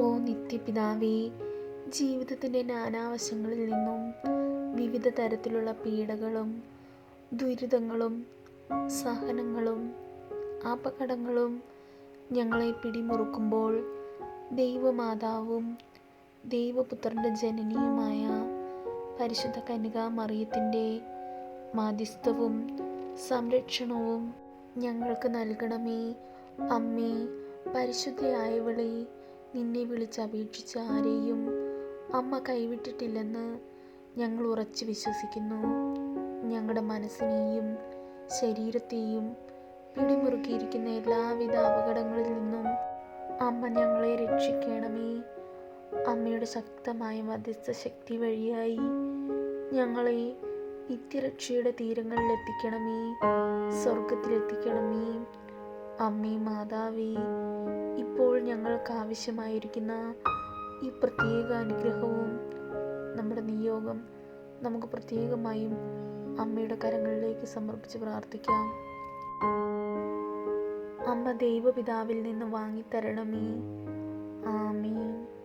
ഓ നിത്യപിതാവേ ജീവിതത്തിന്റെ നാനാവശങ്ങളിൽ നിന്നും വിവിധ തരത്തിലുള്ള പീഡകളും ദുരിതങ്ങളും സഹനങ്ങളും അപകടങ്ങളും ഞങ്ങളെ പിടിമുറുക്കുമ്പോൾ ദൈവമാതാവും ദൈവപുത്രന്റെ ജനനിയുമായ പരിശുദ്ധ കന്യകാ മറിയത്തിന്റെ മാധ്യസ്ഥവും സംരക്ഷണവും ഞങ്ങൾക്ക് നൽകണമേ. അമ്മേ പരിശുദ്ധയായവളെ നിന്നെ വിളിച്ചപേക്ഷിച്ച ആരെയും അമ്മ കൈവിട്ടിട്ടില്ലെന്ന് ഞങ്ങൾ ഉറച്ചു വിശ്വസിക്കുന്നു. ഞങ്ങളുടെ മനസ്സിനെയും ശരീരത്തെയും പിടിമുറുക്കിയിരിക്കുന്ന എല്ലാവിധ അപകടങ്ങളിൽ നിന്നും അമ്മ ഞങ്ങളെ രക്ഷിക്കണമേ. അമ്മയുടെ ശക്തമായ മധ്യസ്ഥ ശക്തി വഴിയായി ഞങ്ങളെ നിത്യരക്ഷയുടെ തീരങ്ങളിൽ എത്തിക്കണമേ. സ്വർഗത്തിലെത്തിക്കണമേ അമ്മേ മാതാവേ ഞങ്ങൾക്ക് ആവശ്യമായിരിക്കുന്ന ഈ പ്രത്യേക അനുഗ്രഹവും നമ്മുടെ നിയോഗം നമുക്ക് പ്രത്യേകമായും അമ്മയുടെ കരങ്ങളിലേക്ക് സമർപ്പിച്ച് പ്രാർത്ഥിക്കാം. അമ്മ ദൈവപിതാവിൽ നിന്ന് വാങ്ങിത്തരണമേ. ആമീൻ.